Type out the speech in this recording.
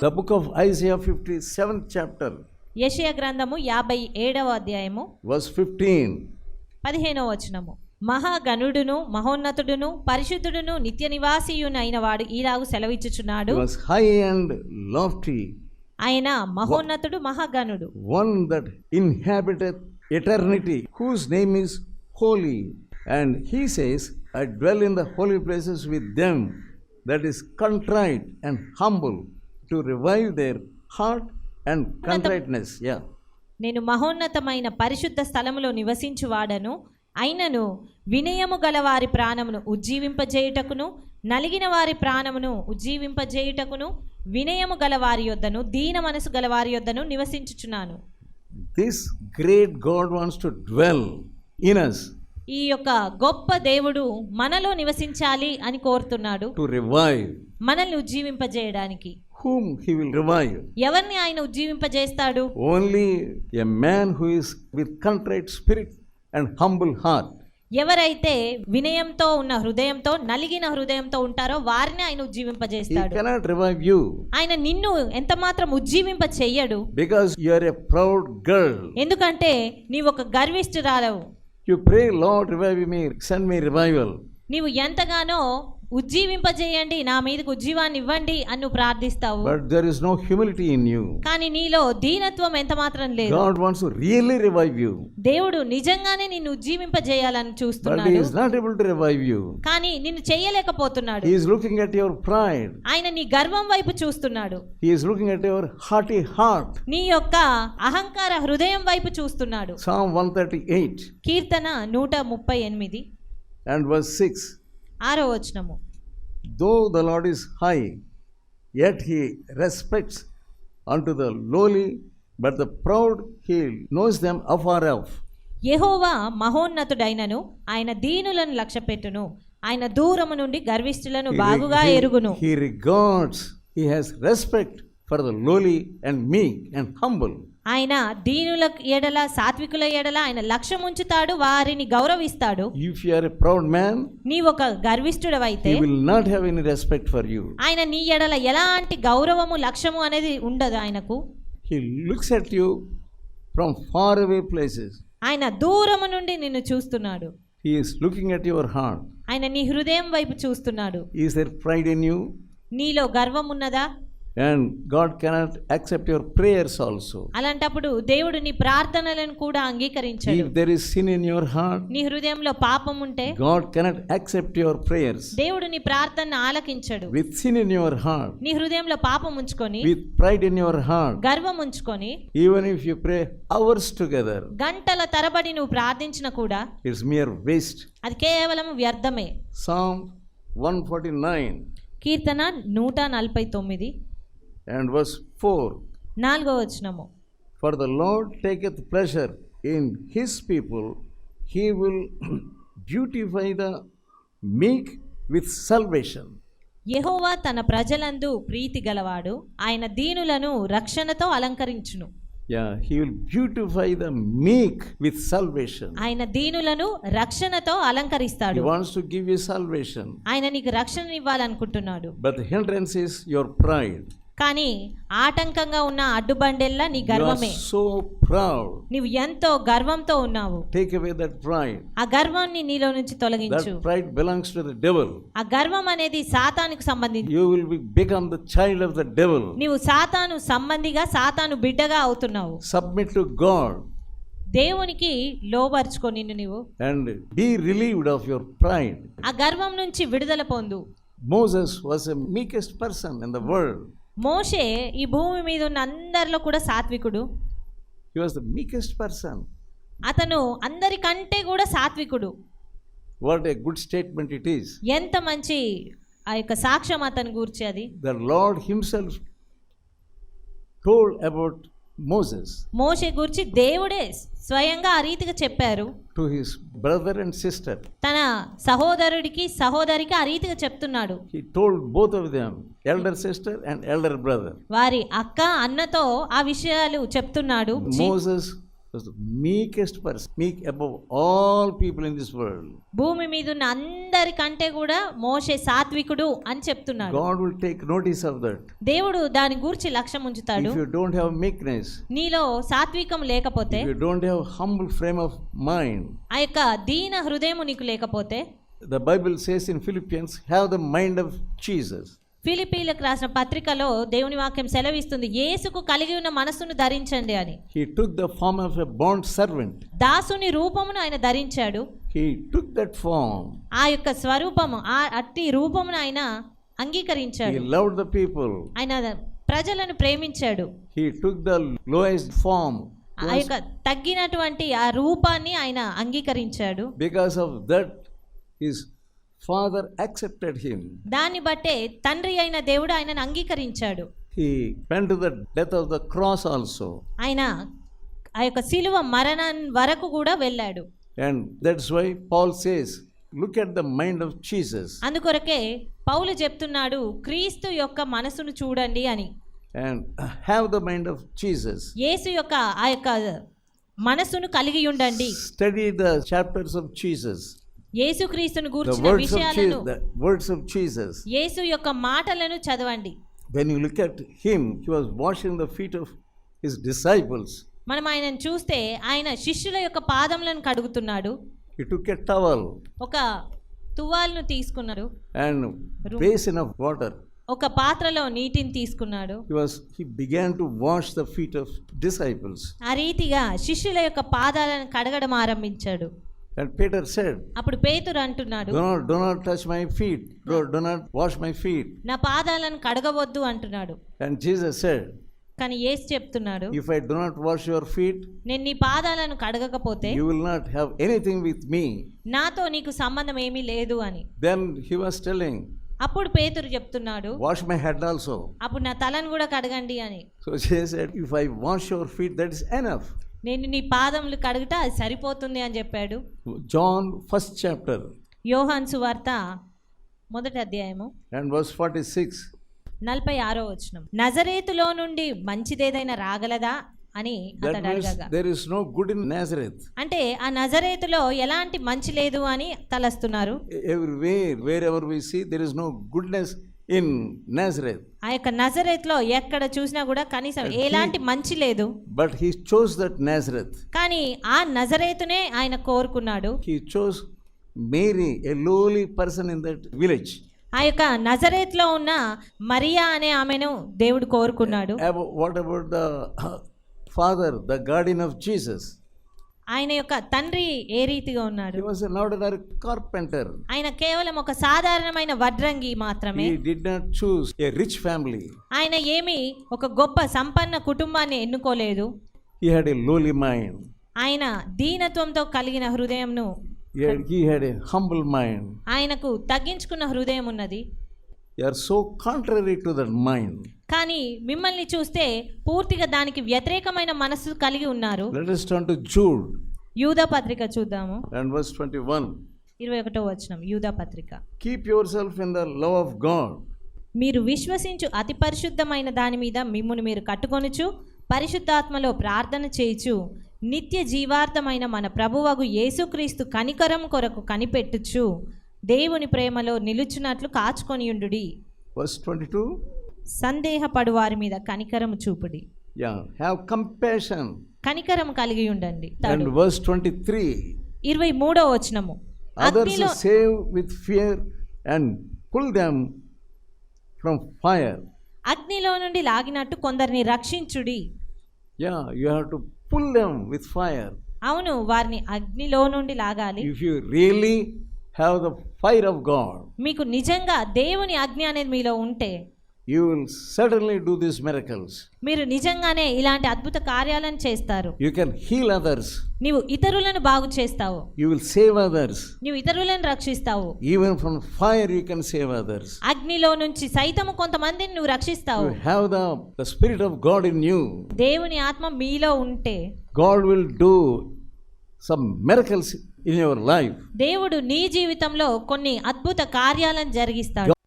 The book of Isaiah 57th chapter, యెషయా గ్రంథము యాభై ఏడవ అధ్యాయము verse 15. పదిహేనవ వచనము మహాగణుడును మహోన్నతుడును పరిశుద్ధుడును నిత్య నివాసియునైన వాడు ఈలాగు He సెలవిచ్చుచున్నాడు was high and lofty, ఆయన మహోన్నతుడు మహాగణుడు one that inhabiteth eternity, whose name is holy. And he says, I dwell in the holy places with them that is contrite and humble, to revive their heart and contriteness. Yeah. నేను మహోన్నతమైన పరిశుద్ధ స్థలములో నివసించువాడను అయినను వినయము గల వారి ప్రాణమును ఉజ్జీవింపజేయుటకును నలిగిన వారి ప్రాణమును ఉజ్జీవింపజేయుటకును వినయము గల వారి యొద్దను దీన మనసు గల వారి యొద్దను నివసించుచున్నాను This great God wants to dwell in us ఈ యొక్క గొప్ప దేవుడు మనలో నివసించాలి అని కోరుతున్నాడు to revive. మనల్ని ఉజ్జీవింపజేయడానికి Whom he will revive? ఎవరిని ఆయన ఉజ్జీవింపజేస్తాడు Only a man who is with contrite spirit and humble heart. ఎవరైతే వినయంతో ఉన్న హృదయంతో నలిగిన హృదయంతో ఉంటారో వారిని ఆయన He ఉజ్జీవింపజేస్తాడు cannot revive you ఆయన నిన్ను ఎంత మాత్రం ఉజ్జీవింప చెయ్యడు because you are a proud girl. ఎందుకంటే నీవు ఒక గర్విష్ఠురాలవు You pray, Lord, revive me, send me revival. నీవు ఎంతగానో ఉజ్జీవింపజేయండి నా మీదకు ఉజ్జీవాన్ని ఇవ్వండి అని నువ్వు ప్రార్థిస్తావు. But there is no humility in you కానీ నీలో దీనత్వం ఎంత మాత్రం లేదు. God wants to really revive you దేవుడు నిజంగానే నిన్ను ఉజ్జీవింపజేయాలని చూస్తున్నాడు. But he is not able to revive you కానీ నిన్ను చేయలేకపోతున్నాడు. He is looking at your pride ఆయన నీ గర్వం వైపు చూస్తున్నాడు. He is looking at your heart heart నీ యొక్క అహంకార హృదయం వైపు చూస్తున్నాడు. సామ్ 138 కీర్తన 138 అండ్ వర్స్ 6 ఆరో వచనము. Though the Lord is high yet he respects unto the lowly but the proud he knows them afar off యహోవా మహోన్నతుడైనను ఆయన దీనులను లక్ష్యపెట్టును ఆయన దూరము నుండి గర్విష్ఠులను బాగుగా ఎరుగును. He regards he has respect for the lowly and meek and humble ఆయన దీనుల ఎడల సాత్వికుల ఎడల ఆయన లక్ష్యం ఉంచుతాడు వారిని గౌరవిస్తాడు If you are a proud man, నీవొక గర్విష్ఠుడవైతే he will not have any respect for you. ఆయన నీ ఎడల ఎలాంటి గౌరవము లక్ష్యము అనేది ఉండదు ఆయనకు He looks at you from far away places. ఆయన దూరము నుండి నిన్ను చూస్తున్నాడు He is looking at your heart. ఆయన నీ హృదయం వైపు చూస్తున్నాడు Is there pride in you? నీలో గర్వం ఉన్నదా And God cannot accept your prayers also. అలాంటప్పుడు దేవుడు నీ ప్రార్థనలను కూడా అంగీకరించాడు If there is sin in your heart, నీ హృదయంలో పాపం ఉంటే God cannot accept your prayers. దేవుడు నీ ప్రార్థన ఆలకించడు With sin in your heart, నీ హృదయంలో పాపం ఉంచుకొని with pride in your heart, గర్వం ఉంచుకొని even if you pray hours together, గంటల తరబడి నువ్వు ప్రార్థించిన కూడా it's mere waste. అది కేవలం వ్యర్థమే Psalm 149 కీర్తన నూట నలభై తొమ్మిది and verse 4 నాలుగో వచనము For the Lord taketh pleasure in his people, he will beautify the meek with salvation. యెహోవా తన ప్రజలందు ప్రీతి గలవాడు ఆయన దీనులను రక్షణతో అలంకరించును Yeah, he will beautify the meek with salvation. ఆయన దీనులను రక్షణతో He అలంకరిస్తాడు wants to give you salvation. ఆయన నీకు రక్షణ ఇవ్వాలనుకుంటున్నాడు But the hindrance is your pride. కానీ ఆటంకంగా ఉన్న అడ్డుబండెల్లా నీ గర్వమే. సో ప్రౌడ్ నీవు ఎంతో గర్వంతో ఉన్నావు. టేక్ అవే దట్ ప్రైడ్ ఆ గర్వాన్ని నీలో నుంచి తొలగించు. Pride belongs to the devil ఆ గర్వం అనేది సాతానికి సంబంధించి you will be the child of the devil నీవు సాతాను సంబంధిగా సాతాను బిడ్డగా అవుతున్నావు. సబ్మిట్ టు గాడ్ దేవునికి లోబర్చుకో నీవు. And be relieved of your pride ఆ గర్వం నుంచి విడుదల పొందు. Moses was a meekest person in the world మోషే ఈ భూమి మీద ఉన్న అందరిలో కూడా సాత్వికుడు. పర్సన్ అతను అందరికంటే కూడా సాత్వికుడు. గుడ్ స్టేట్మెంట్ ఇట్ ఈస్ ఎంత మంచి ఆ యొక్క సాక్ష్యం అతను గూర్చి అది. The Lord himself told about Moses మోషే గురించి దేవుడే స్వయంగా ఆ రీతిగా చెప్పారు to his brother and sister. తన సహోదరుడికి సహోదరికి ఆ రీతిగా చెప్తున్నాడు He told both of them, elder sister and elder brother. వారి అక్క అన్నతో ఆ విషయాలు చెప్తున్నాడు Moses meekest person meek above all people in this world. భూమి మీద ఉన్న అందరికంటే కూడా మోషే సాత్వికుడు అని చెప్తున్నాడు. God will take notice of that దేవుడు దాని గురించి లక్ష్యం ఉంచుతాడు. యు డోంట్ హావ్ మీక్నెస్ నీలో సాత్వికం లేకపోతే you don't have humble frame of mind ఆయొక్క దీన హృదయము నీకు లేకపోతే the Bible says in Philippians have the mind of Jesus ఫిలిపీలకు రాసిన పత్రికలో దేవుని వాక్యం సెలవిస్తుంది యేసుకు కలిగి ఉన్న మనస్సును ధరించండి అని He took the form of a bond servant. దాసుని రూపమును ఆయన ధరించాడు He took that form. ఆ యొక్క స్వరూపము ఆ అట్టి రూపమును ఆయన అంగీకరించాడు loved the people. ఆయన ప్రజలను ప్రేమించాడు He took the lowest form. ఆ యొక్క తగ్గినటువంటి ఆ రూపాన్ని ఆయన అంగీకరించాడు Because of that, his father accepted him. దాన్ని బట్టే తండ్రి అయిన దేవుడు ఆయనను అంగీకరించాడు He went to the death of the cross also. ఆయన ఆ యొక్క శిలువ మరణం వరకు కూడా వెళ్ళాడు And that's why Paul says, look at the mind of Jesus అందుకొరకే పౌలు చెప్తున్నాడు క్రీస్తు యొక్క మనసును చూడండి అని and have the mind of Jesus. యేసు యొక్క ఆ యొక్క మనసును కలిగి ఉండండి Study the chapters of Jesus, యేసుక్రీస్తుని గుర్తున్న విషయాలను వర్ల్డ్స్ ఆఫ్ యేసుక్రీస్తును యేసు యొక్క మాటలను చదవండి. When you look at him he was washing the feet of his disciples మనం ఆయనను చూస్తే ఆయన శిష్యుల యొక్క పాదములను కడుగుతున్నాడు. హి టుక్ ఎ టవల్ ఒక తువాల్ను తీసుకున్నారు అండ్ బేసిన్ ఆఫ్ వాటర్ ఒక పాత్రలో నీటిని తీసుకున్నాడు. He was he began to wash the feet of disciples ఆ రీతిగా శిష్యుల యొక్క పాదాలను కడగడం ఆరంభించాడు. And Peter said, అప్పుడు పేతురు అంటున్నాడు Do not, do not touch my feet. Do, do not wash my feet. నా పాదాలను కడగవద్దు అంటున్నాడు And Jesus said, కానీ ఏసు చెప్తున్నాడు If I do not wash your feet, నేను నీ పాదాలను కడగకపోతే you will not have anything with me. నాతో నీకు సంబంధం ఏమీ లేదు అని Then he was telling, అప్పుడు పేతురు చెప్తున్నాడు Wash my head also. అప్పుడు నా తలను కూడా కడగండి అని So Jesus said, If I wash your feet, that is enough. నేను నీ పాదములు కడుగుతా అది సరిపోతుంది అని చెప్పాడు John, first chapter, యోహాన్ సువార్త మొదటి అధ్యాయము and verse 46. నలభై ఆరో వచనం నజరేతులో నుండి మంచిదేదైనా రాగలదా అని there is no good in Nazareth. అంటే ఆ నజరేతులో ఎలాంటి మంచి లేదు అని తలస్తున్నారు Everywhere, wherever we see, there is no goodness in Nazareth. ఆ యొక్క నజరేత్లో ఎక్కడ చూసినా కూడా కనీసం ఎలాంటి మంచి లేదు But he chose that Nazareth. కానీ ఆ నజరేతునే ఆయన కోరుకున్నాడు He chose Mary, a lowly person in that village. ఆ యొక్క నజరేత్లో ఉన్న మరియా అనే ఆమెను దేవుడు కోరుకున్నాడు What about the father, the guardian of Jesus? ఆయన యొక్క తండ్రి ఏ రీతిగా ఉన్నాడు He was an ordinary carpenter. ఆయన కేవలం ఒక సాధారణమైన వడ్రంగి మాత్రమే He did not choose a rich family. ఆయన ఏమి ఒక గొప్ప సంపన్న కుటుంబాన్ని ఎన్నుకోలేదు He had a lowly mind. ఆయన దీనత్వంతో కలిగిన హృదయంను He had, he had a humble mind. ఆయనకు తగ్గించుకున్న హృదయం ఉన్నది Are so contrary to that mind. కానీ మిమ్మల్ని చూస్తే పూర్తిగా దానికి వ్యతిరేకమైన మనస్సు కలిగి ఉన్నారు Let us turn to యూదా పత్రిక చూద్దాము and verse 21. ఇరవై ఒకటో వచనం యూదా పత్రిక Keep yourself in the love of God. మీరు విశ్వసించు అతి పరిశుద్ధమైన దాని మీద మిమ్మును మీరు కట్టుకొనుచు పరిశుద్ధాత్మలో ప్రార్థన చేయుచు నిత్య జీవార్థమైన మన ప్రభువగు యేసుక్రీస్తు కనికరం కొరకు కనిపెట్టుచు దేవుని ప్రేమలో నిలుచున్నట్లు కాచుకొని ఉండు సందేహపడు వారి మీద కనికరము చూపుడి. కనికరం కలిగి ఉండండి. ఇరవై మూడో వచనము. అగ్నిలో నుండి లాగినట్టు కొందరిని రక్షించుడి. అవును వారిని అగ్నిలో నుండి లాగాలి. You really have the fire of God, మీకు నిజంగా దేవుని అగ్ని అనేది మీలో ఉంటే you will certainly do these miracles. మీరు నిజంగానే ఇలాంటి అద్భుత కార్యాలను చేస్తారు You can heal others. నీవు ఇతరులను బాగు చేస్తావు You will save others. నీవు ఇతరులను రక్షిస్తావు Even from fire, you can save others. అగ్నిలో నుంచి సైతము కొంతమందిని నువ్వు రక్షిస్తావు You have the, the Spirit of God in you. దేవుని ఆత్మ మీలో ఉంటే God will do some miracles in your life దేవుడు నీ జీవితంలో కొన్ని అద్భుత కార్యాలను జరిగిస్తాడు.